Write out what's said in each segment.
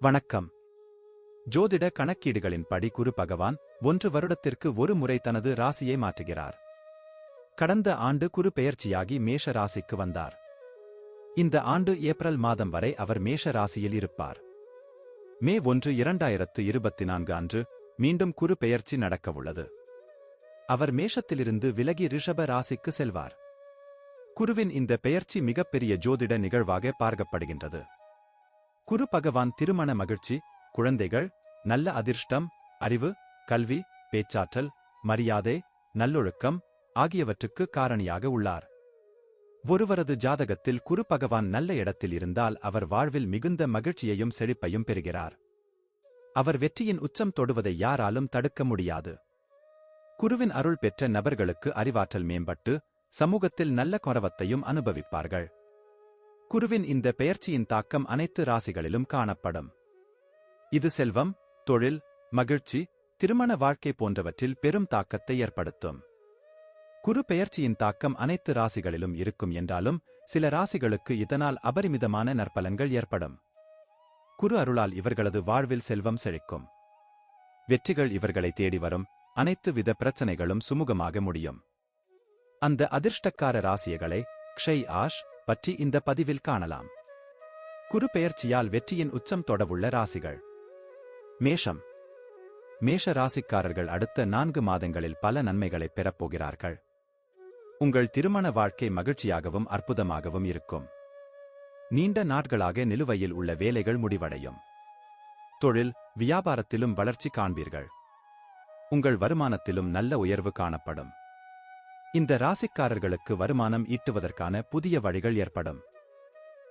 வணக்கம். ஜோதிட கணக்கீடுகளின்படி குரு பகவான் ஒன்று வருடத்திற்கு ஒரு முறை தனது ராசியை மாற்றுகிறார். கடந்த ஆண்டு குரு பெயர்ச்சியாகி மேஷ ராசிக்கு வந்தார். இந்த ஆண்டு ஏப்ரல் மாதம் வரை அவர் மேஷ ராசியில் இருப்பார். மே ஒன்று இரண்டாயிரத்து இருபத்தி நான்கு அன்று மீண்டும் குரு பெயர்ச்சி நடக்கவுள்ளது. அவர் மேஷத்திலிருந்து விலகி ரிஷப ராசிக்கு செல்வார். குருவின் இந்த பெயர்ச்சி மிகப்பெரிய ஜோதிட நிகழ்வாக பார்க்கப்படுகின்றது. குரு பகவான் திருமண மகிழ்ச்சி குழந்தைகள் நல்ல அதிர்ஷ்டம் அறிவு கல்வி பேச்சாற்றல் மரியாதை நல்லொழுக்கம் ஆகியவற்றுக்கு காரணியாக உள்ளார். ஒருவரது ஜாதகத்தில் குரு பகவான் நல்ல இடத்தில் இருந்தால் அவர் வாழ்வில் மிகுந்த மகிழ்ச்சியையும் செழிப்பையும் பெறுகிறார். அவர் வெற்றியின் உச்சம் தொடுவதை யாராலும் தடுக்க முடியாது. குருவின் அருள் பெற்ற நபர்களுக்கு அறிவாற்றல் மேம்பட்டு சமூகத்தில் நல்ல கொரவத்தையும் அனுபவிப்பார்கள். குருவின் இந்த பெயர்ச்சியின் தாக்கம் அனைத்து ராசிகளிலும் காணப்படும். இது செல்வம் தொழில் மகிழ்ச்சி திருமண வாழ்க்கை போன்றவற்றில் பெரும் தாக்கத்தை ஏற்படுத்தும். குரு பெயர்ச்சியின் தாக்கம் அனைத்து ராசிகளிலும் இருக்கும் என்றாலும் சில ராசிகளுக்கு இதனால் அபரிமிதமான நற்பலன்கள் ஏற்படும். குரு அருளால் இவர்களது வாழ்வில் செல்வம் செழிக்கும். வெற்றிகள் இவர்களை தேடி வரும் அனைத்து வித பிரச்சனைகளும் சுமூகமாக முடியும். அந்த அதிர்ஷ்டக்கார ராசியகளை க்ஷய் ஆஷ் பற்றி இந்த பதிவில் காணலாம். குரு பெயர்ச்சியால் வெற்றியின் உச்சம் தொடவுள்ள ராசிகள். மேஷம். மேஷ ராசிக்காரர்கள் அடுத்த நான்கு மாதங்களில் பல நன்மைகளை பெறப்போகிறார்கள் உங்கள் திருமண வாழ்க்கை மகிழ்ச்சியாகவும் அற்புதமாகவும் இருக்கும். நீண்ட நாட்களாக நிலுவையில் உள்ள வேலைகள் முடிவடையும். தொழில் வியாபாரத்திலும் வளர்ச்சி காண்பீர்கள். உங்கள் வருமானத்திலும் நல்ல உயர்வு காணப்படும். இந்த ராசிக்காரர்களுக்கு வருமானம் ஈட்டுவதற்கான புதிய வழிகள் ஏற்படும்.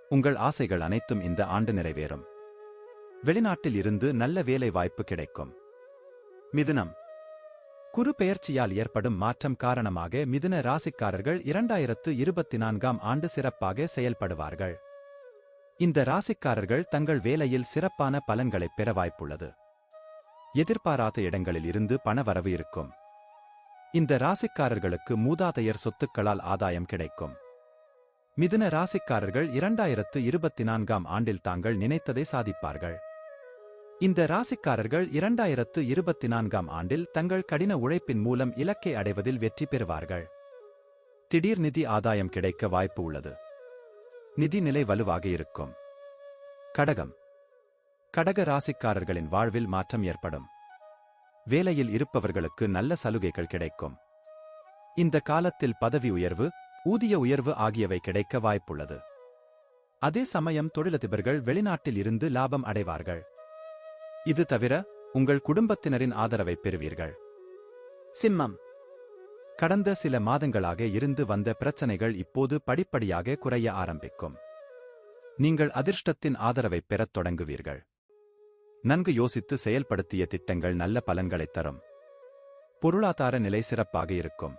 உங்கள் ஆசைகள் அனைத்தும் இந்த ஆண்டு நிறைவேறும். வெளிநாட்டில் இருந்து நல்ல வேலை வாய்ப்பு கிடைக்கும். மிதுனம். குரு பெயர்ச்சியால் ஏற்படும் மாற்றம் காரணமாக மிதுன ராசிக்காரர்கள் இரண்டாயிரத்து இருபத்தி நான்காம் ஆண்டு சிறப்பாக செயல்படுவார்கள். இந்த ராசிக்காரர்கள் தங்கள் வேலையில் சிறப்பான பலன்களைப் பெற வாய்ப்புள்ளது. எதிர்பாராத இடங்களில் இருந்து பணவரவு இருக்கும். இந்த ராசிக்காரர்களுக்கு மூதாதையர் சொத்துக்களால் ஆதாயம் கிடைக்கும். மிதுன ராசிக்காரர்கள் இரண்டாயிரத்து இருபத்தி நான்காம் ஆண்டில் தாங்கள் நினைத்ததை சாதிப்பார்கள். இந்த ராசிக்காரர்கள் இரண்டாயிரத்து இருபத்தி நான்காம் ஆண்டில் தங்கள் கடின உழைப்பின் மூலம் இலக்கை அடைவதில் வெற்றி பெறுவார்கள். திடீர் நிதி ஆதாயம் கிடைக்க வாய்ப்பு உள்ளது. நிதி நிலை வலுவாக இருக்கும். கடகம். கடக ராசிக்காரர்களின் வாழ்வில் மாற்றம் ஏற்படும். வேலையில் இருப்பவர்களுக்கு நல்ல சலுகைகள் கிடைக்கும். இந்த காலத்தில் பதவி உயர்வு ஊதிய உயர்வு ஆகியவை கிடைக்க வாய்ப்புள்ளது. அதே சமயம் தொழிலதிபர்கள் வெளிநாட்டில் இருந்து லாபம் அடைவார்கள். இது தவிர உங்கள் குடும்பத்தினரின் ஆதரவை பெறுவீர்கள். சிம்மம். கடந்த சில மாதங்களாக இருந்து வந்த பிரச்சனைகள் இப்போது படிப்படியாக குறைய ஆரம்பிக்கும். நீங்கள் அதிர்ஷ்டத்தின் ஆதரவை பெறத் தொடங்குவீர்கள். நன்கு யோசித்து செயல்படுத்திய திட்டங்கள் நல்ல பலன்களைத் தரும். பொருளாதார நிலை சிறப்பாக இருக்கும்.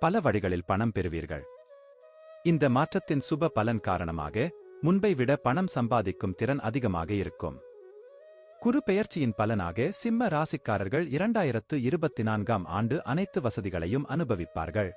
பல வழிகளில் பணம் பெறுவீர்கள். இந்த மாற்றத்தின் சுப பலன் காரணமாக முன்பை விட பணம் சம்பாதிக்கும் திறன் அதிகமாக இருக்கும். குறு பெயர்ச்சியின் பலனாக சிம்ம ராசிக்காரர்கள் இரண்டாயிரத்து இருபத்தி நான்காம் ஆண்டு அனைத்து வசதிகளையும் அனுபவிப்பார்கள்.